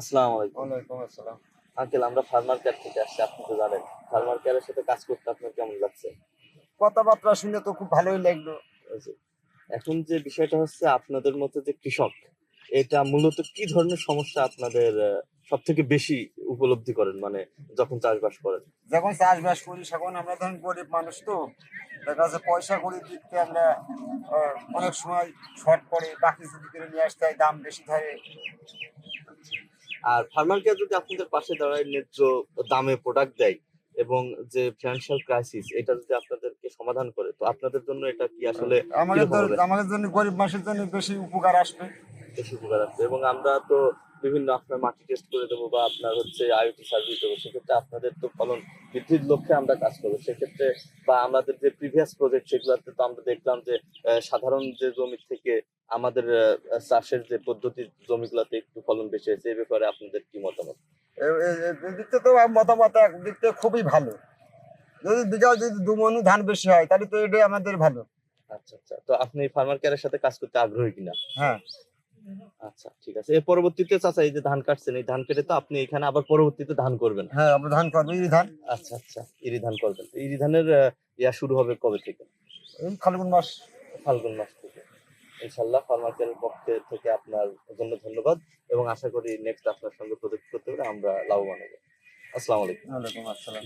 আসসালামু আলাইকুম। ওয়ালাইকুম আসসালাম। আঙ্কেল আমরা ফার্মার কেয়ার থেকে আসছি আপনি তো জানেন। ফার্মার কেয়ারের সাথে কাজ করতে আপনার কেমন লাগছে? কথাবার্তা শুনে তো খুব ভালোই লাগল। এখন যে বিষয়টা হচ্ছে আপনাদের মতো যে কৃষক এটা মূলত কি ধরনের সমস্যা আপনাদের সব থেকে বেশি উপলব্ধি করেন? মানে যখন চাষবাস করেন। যখন চাষবাস করি তখন আমরা ধরেন গরিব মানুষ তো দেখা যাচ্ছে পয়সা করি দিতে আমরা অনেক সময় শর্ট পড়ে বাকি যদি করে নিয়ে আসতে হয় দাম বেশি থাকে আর ফার্মার কেয়ার যদি আপনাদের পাশে দাঁড়ায় ন্যায্য দামে প্রোডাক্ট দেয় এবং যে ফিনান্সিয়াল ক্রাইসিস এটা যদি আপনাদেরকে সমাধান করে তো আপনাদের জন্য এটা কি আসলে আমাদের আমাদের জন্য গরিব মানুষের জন্য বেশি উপকার আসবে। বেশি উপকার আসবে। এবং আমরা তো বিভিন্ন আপনার মাটি টেস্ট করে দেবো বা আপনার হচ্ছে আইওটি সার্ভিস দেবো সেক্ষেত্রে আপনাদের তো ফলন বৃদ্ধির লক্ষ্যে আমরা কাজ করব। সেক্ষেত্রে বা আমাদের যে প্রিভিয়াস প্রজেক্ট সেগুলোতে তো আমরা দেখলাম যে সাধারণ যে জমি থেকে আমাদের চাষের যে পদ্ধতি জমিগুলোতে একটু ফলন বেশি হয়েছে এই ব্যাপারে আপনাদের কি মতামত? এ- এ- এ- থেকে তো মতামত একদিক থেকে খুবই ভালো। যদি বিঘা যদি দু মনু ধান বেশি হয় তাহলে তো এটাই আমাদের ভালো। আচ্ছা আচ্ছা। তো আপনি ফার্মার কেয়ারের সাথে কাজ করতে আগ্রহী কিনা? হ্যাঁ। আচ্ছা ঠিক আছে। এর পরবর্তীতে চাচা এই যে ধান কাটছেন এই ধান কেটে তো আপনি এখানে আবার পরবর্তীতে ধান করবেন। হ্যাঁ আমরা ধান করব এই ধান। আচ্ছা আচ্ছা ইরি ধান করবেন। ইরি ধানের ইয়া শুরু হবে কবে থেকে? ফাল্গুন মাস। ফাল্গুন মাস থেকে। ইনশাল্লাহ ফার্মাকের পক্ষে থেকে আপনার জন্য ধন্যবাদ এবং আশা করি নেক্সট আপনার সঙ্গে প্রজেক্ট করতে পারে আমরা লাভবান হব। আসসালামু আলাইকুম। ওয়ালাইকুম আসসালাম।